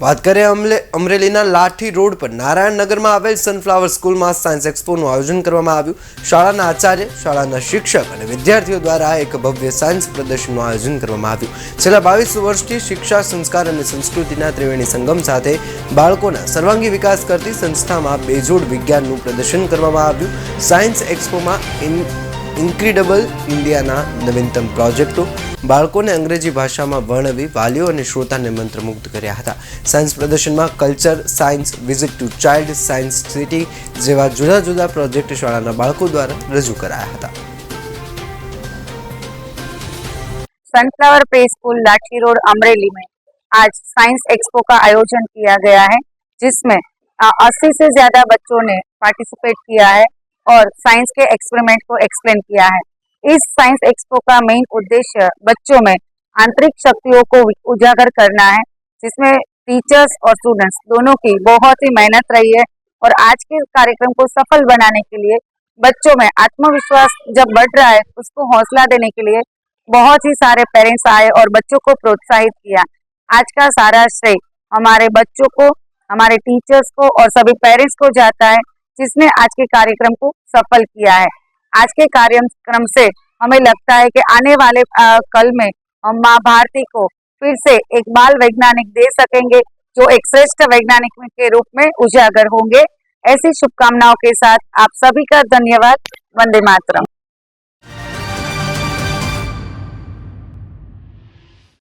વાત કરીએ અમલે અમરેલીના લાઠી રોડ પર નારાયણનગરમાં આવેલ સનફ્લાવર સ્કૂલમાં સાયન્સ એક્સપોનું આયોજન કરવામાં આવ્યું શાળાના આચાર્ય શાળાના શિક્ષક અને વિદ્યાર્થીઓ દ્વારા એક ભવ્ય સાયન્સ પ્રદર્શનનું આયોજન કરવામાં આવ્યું છેલ્લા બાવીસ વર્ષથી શિક્ષા સંસ્કાર અને સંસ્કૃતિના ત્રિવેણી સંગમ સાથે બાળકોના સર્વાંગી વિકાસ કરતી સંસ્થામાં બેજોડ વિજ્ઞાનનું પ્રદર્શન કરવામાં આવ્યું સાયન્સ એક્સપોમાં इंक्रेडिबल इंडियाना नवीनतम प्रोजेक्टो બાળકોને અંગ્રેજી ભાષામાં વર્ણવી વાલીઓ અને શ્રોતાને મંત્રમુગ્ધ કર્યા હતા સાયન્સ પ્રદર્શનમાં culture science visit to child science city જુવા જુવા પ્રોજેક્ટ શાળાના બાળકો દ્વારા રજૂ કરાયા હતા sunflower prime school Lathi road અમરેલીમાં આજ સાયન્સ એક્સ્પો કા આયોજન किया गया है जिसमें 80 से ज्यादा बच्चों ने पार्टिसिपेट किया है और साइंस के एक्सपेरिमेंट को एक्सप्लेन किया है इस साइंस एक्सपो का मेन उद्देश्य बच्चों में आंतरिक शक्तियों को उजागर करना है जिसमें टीचर्स और स्टूडेंट्स दोनों की बहुत ही मेहनत रही है और आज के कार्यक्रम को सफल बनाने के लिए बच्चों में आत्मविश्वास जब बढ़ रहा है उसको हौसला देने के लिए बहुत ही सारे पेरेंट्स आए और बच्चों को प्रोत्साहित किया आज का सारा श्रेय हमारे बच्चों को हमारे टीचर्स को और सभी पेरेंट्स को जाता है जिसने आज के कार्यक्रम को सफल किया है आज के कार्यक्रम से हमें लगता है कि आने वाले आ, कल में हम माँ भारती को फिर से एक बाल वैज्ञानिक दे सकेंगे जो एक श्रेष्ठ वैज्ञानिक के रूप में उजागर होंगे ऐसी शुभकामनाओं के साथ आप सभी का धन्यवाद वंदे मातरम